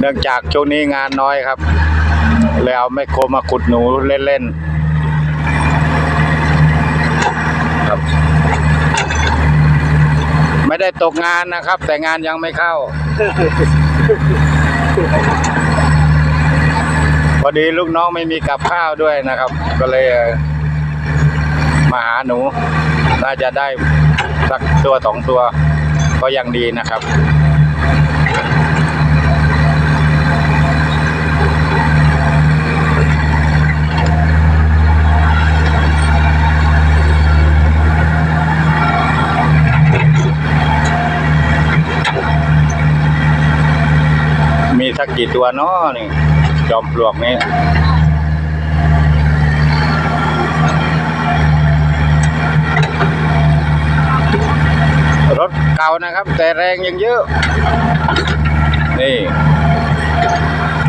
เนื่องจากช่วงนี้งานน้อยครับ เลยเอาแมคโครมาขุดหนูเล่นๆครับไม่ได้ตกงานนะครับ แต่งานยังไม่เข้า พอดีลูกน้องไม่มีกับข้าวด้วยนะครับ ก็เลยมาหาหนูน่าจะได้สักตัวสองตัวก็ยังดีนะครับ สักกี่ตัวเนาะนี่ จอมปลวกนี้รถเก่านะครับ แต่แรงยังเยอะ นี่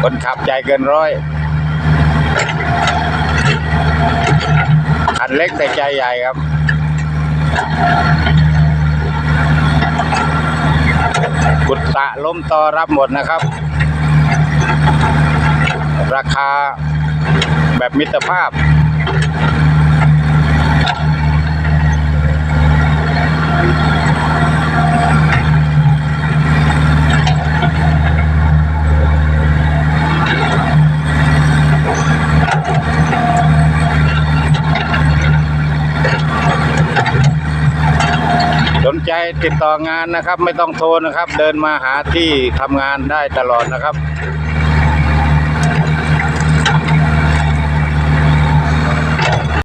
คนขับใจเกินร้อยคันเล็กแต่ใจใหญ่ครับกุตะล้มตอรับหมดนะครับ ราคาแบบมิตรภาพ สนใจติดต่องานนะครับ ไม่ต้องโทรนะครับ เดินมาหาที่ทำงานได้ตลอดนะครับ